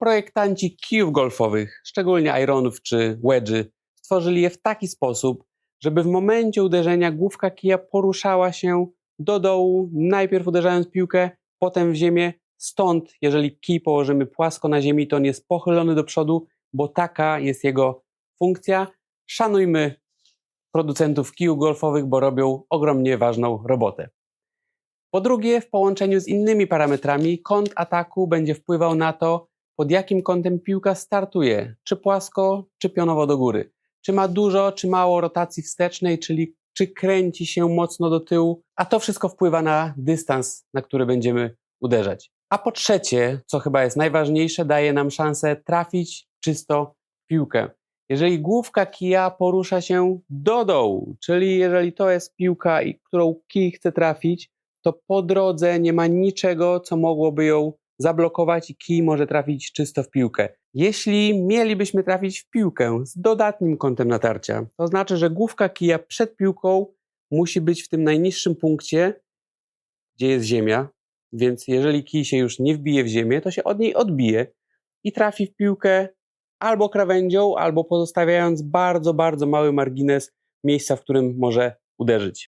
Projektanci kijów golfowych, szczególnie ironów czy wedży, stworzyli je w taki sposób, żeby w momencie uderzenia główka kija poruszała się do dołu, najpierw uderzając piłkę, potem w ziemię. Stąd, jeżeli kij położymy płasko na ziemi, to on jest pochylony do przodu, bo taka jest jego funkcja. Szanujmy producentów kijów golfowych, bo robią ogromnie ważną robotę. Po drugie, w połączeniu z innymi parametrami, kąt ataku będzie wpływał na to, pod jakim kątem piłka startuje, czy płasko, czy pionowo do góry. Czy ma dużo, czy mało rotacji wstecznej, czyli czy kręci się mocno do tyłu, a to wszystko wpływa na dystans, na który będziemy uderzać. A po trzecie, co chyba jest najważniejsze, daje nam szansę trafić czysto piłkę. Jeżeli główka kija porusza się do dołu, czyli jeżeli to jest piłka, którą kij chce trafić, to po drodze nie ma niczego, co mogłoby ją zablokować i kij może trafić czysto w piłkę. Jeśli mielibyśmy trafić w piłkę z dodatnim kątem natarcia, to znaczy, że główka kija przed piłką musi być w tym najniższym punkcie, gdzie jest ziemia, więc jeżeli kij się już nie wbije w ziemię, to się od niej odbije i trafi w piłkę albo krawędzią, albo pozostawiając bardzo, bardzo mały margines miejsca, w którym może uderzyć.